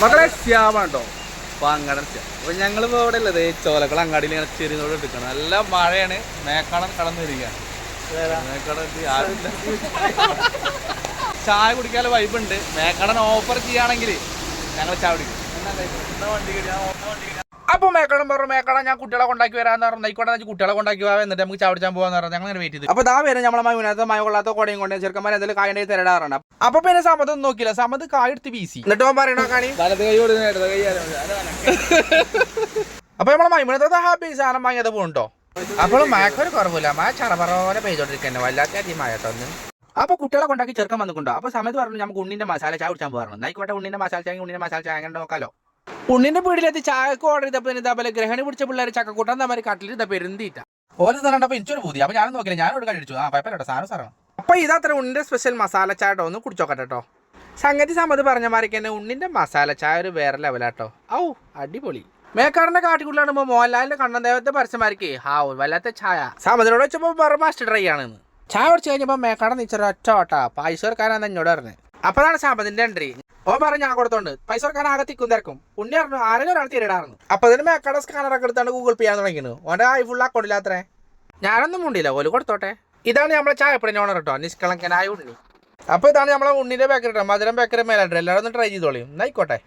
മക്കളെ ശ്യാമാണ്ടോ? പങ്കടൻ ശ്യാം. അപ്പൊ ഞങ്ങളിപ്പോൾ ഇവിടെ ഉള്ളത് ചോലക്കുളം അങ്ങാടിയിൽ ഇങ്ങനെ ചെറിയതോടെ എടുക്കണം. നല്ല മഴയാണ്. മേക്കാടൻ കടന്നു വരികയാണ്. മേക്കാടൻ ചായ കുടിക്കാനുള്ള വൈബ് ഉണ്ട്. മേക്കാടൻ ഓഫർ ചെയ്യുകയാണെങ്കിൽ ഞങ്ങൾ ചായ കുടിക്കും. അപ്പൊ മേക്കടം പറഞ്ഞു മേക്കടം ഞാൻ കുട്ടികളെ കൊണ്ടാക്കി വരാന്ന് പറഞ്ഞു. ആയിക്കോട്ടെ കുട്ടികളെ കൊണ്ടാക്കി പോവാ എന്നിട്ട് നമുക്ക് ചാവടിച്ചാൻ പോകാന്ന് പറഞ്ഞു. ഞങ്ങൾ അങ്ങനെ വെയിറ്റ് ചെയ്തു അപ്പൊ ദാ വരും നമ്മളെ മൈനാത്ത മഴ കൊള്ളാത്ത കൊടയും കൊണ്ട് ചെറുക്കന്മാർ എന്തെങ്കിലും കായണ്ടി തരടാറുണ്ട് അപ്പൊ പിന്നെ സമതൊന്നും നോക്കില്ല സമത് കായെടുത്ത് വീസി എന്നിട്ട് അവൻ പറയണോ കാണി. അപ്പൊ നമ്മളെ മൈമണത്തെ ഹാപ്പി സാധനം വാങ്ങിയത് പോകണ്ടോ അപ്പോൾ മാക്കൊരു കുറവില്ല. മാ ചറപറോലെ പെയ്തോണ്ടിരിക്കുന്നു. വല്ലാത്ത അധികം മഴ തൊന്ന് അപ്പൊ കുട്ടികളെ കൊണ്ടാക്കി ചെറുക്കം വന്നിട്ടുണ്ടോ? അപ്പൊ സമയത്ത് പറഞ്ഞു നമുക്ക് ഉണ്ണിന്റെ മസാല ചായ കുടിച്ചാൽ പോകാറുണ്ട്. ആയിക്കോട്ടെ ഉണ്ണിന്റെ മസാല ചായ ഉണ്ണിന്റെ മസാല ചായ കണ്ട് നോക്കാലോ. ഉണ്ണിന്റെ പീടിയിലെത്തി ചായക്ക് ഓർഡർ ചെയ്തപ്പോ ഇതേപോലെ ഗ്രഹണി പിടിച്ച പിള്ളേർ ചക്ക കൂട്ടാൻ കട്ടിൽ കട്ടിലിട്ട് പെരുന്തീറ്റ. ഓരോ തരണ്ടപ്പോ എനിക്കൊരു പൂതി. അപ്പൊ ഞാൻ നോക്കില്ല ഞാനോട് കഴിച്ചു ആ പയപ്പല്ലോ സാധനം സാറാണ്. അപ്പൊ ഇതത്ര ഉണ്ണിന്റെ സ്പെഷ്യൽ മസാല ചായ ഒന്ന് കുടിച്ചോക്കട്ടെ കേട്ടോ സംഗതി സമ്മതി പറഞ്ഞ മാതിരിക്ക് തന്നെ ഉണ്ണിന്റെ മസാല ചായ ഒരു വേറെ ലെവലാട്ടോ ഔ അടിപൊളി. മേക്കാടിന്റെ കാട്ടിക്കുള്ളിലാണുമ്പോ മോഹൻലാലിന്റെ കണ്ണൻ ദേവത്തെ പരസ്യമാർക്ക് ഹാ വല്ലാത്ത ചായ സാമതിനോട് വെച്ചപ്പോ വേറെ മാസ്റ്റർ ട്രൈ ആണെന്ന്. ചായ കുടിച്ച് കഴിഞ്ഞപ്പോ മേക്കാടൻ നീച്ചൊരു ഒറ്റ ഓട്ടാ. പൈസ കൊടുക്കാനാന്ന് എന്നോട് പറഞ്ഞു അപ്പോഴാണ് സാമ്പതിന്റെ എൻട്രി ഓ പറഞ്ഞു ഞാൻ കൊടുത്തോണ്ട്. പൈസ കൊടുക്കാൻ ആകെ തിക്കും തിരക്കും. ഉണ്ണി പറഞ്ഞു ആരെങ്കിലും ഒരാൾ തിരിടാറുന്നു അപ്പൊ അതിന് മേക്കാട സ്കാനറൊക്കെ എടുത്താണ് ഗൂഗിൾ പേ ചെയ്യാൻ തുടങ്ങിയത് ഓന്റെ ഐ ഫുൾ അക്കൗണ്ടില്ലാത്രേ ഞാനൊന്നും മുണ്ടില്ല ഓൽ കൊടുത്തോട്ടെ. ഇതാണ് നമ്മളെ ചായപ്പടിന്റെ ഓണർ കേട്ടോ നിഷ്കളങ്കനായ ഉണ്ണി. അപ്പോൾ ഇതാണ് നമ്മളെ ഉണ്ണിന്റെ ബേക്കറി കേട്ടോ മധുരം ബേക്കറി മേലായിട്ട് എല്ലാവരും ഒന്ന് ട്രൈ ചെയ്തോളിയും എന്നായിക്കോട്ടെ